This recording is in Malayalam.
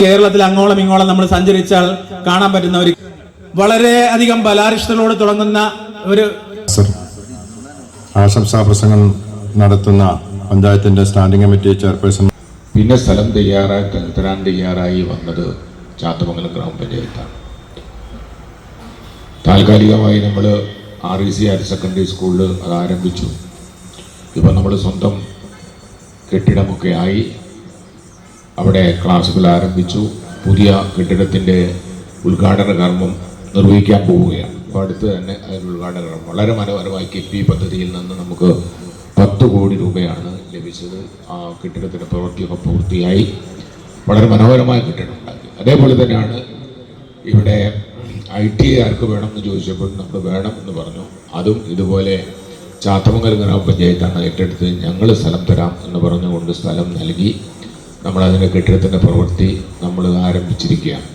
കേരളത്തിൽ അങ്ങോളം ഇങ്ങോളം നമ്മൾ സഞ്ചരിച്ചാൽ കാണാൻ പറ്റുന്ന ഒരു വളരെ അധികം ബലാരിഷ്ടതയോട് തുടങ്ങുന്ന ഒരു ആശംസാ പ്രസംഗം നടത്തുന്ന പഞ്ചായത്തിന്റെ സ്റ്റാൻഡിംഗ് കമ്മിറ്റി ചെയർപേഴ്സൺ പിന്നെ സ്ഥലം തയ്യാറായി തരാൻ തയ്യാറായി വന്നത് ചാത്തമംഗലം ഗ്രാമപഞ്ചായത്താണ് താൽക്കാലികമായി നമ്മൾ R E C higher secondary സ്കൂളിൽ അത് ആരംഭിച്ചു. ഇപ്പം നമ്മൾ സ്വന്തം കെട്ടിടമൊക്കെ ആയി അവിടെ ക്ലാസ്സുകൾ ആരംഭിച്ചു. പുതിയ കെട്ടിടത്തിന്റെ ഉദ്ഘാടന കർമ്മം നിർവഹിക്കാൻ പോവുകയാണ്. അപ്പോൾ അടുത്ത് തന്നെ അതിന്റെ ഉദ്ഘാടന കർമ്മം. വളരെ മനോഹരമായി കെ പി പദ്ധതിയിൽ നിന്ന് നമുക്ക് പത്ത് കോടി രൂപയാണ് ലഭിച്ചത്. ആ കെട്ടിടത്തിന്റെ പ്രവൃത്തിയൊക്കെ പൂർത്തിയായി. വളരെ മനോഹരമായ കെട്ടിടം ഉണ്ടാക്കി. അതേപോലെ തന്നെയാണ് ഇവിടെ ഐ ടി ആർക്ക് വേണമെന്ന് ചോദിച്ചപ്പോൾ നമുക്ക് വേണം എന്ന് പറഞ്ഞു. അതും ഇതുപോലെ ചാത്തമംഗലം ഗ്രാമപഞ്ചായത്താണ് ഏറ്റെടുത്ത് ഞങ്ങൾ സ്ഥലം തരാം എന്ന് പറഞ്ഞുകൊണ്ട് സ്ഥലം നൽകി. നമ്മൾ അതിന്റെ കെട്ടിടത്തിന്റെ പ്രവൃത്തി നമ്മൾ ആരംഭിച്ചിരിക്കുകയാണ്.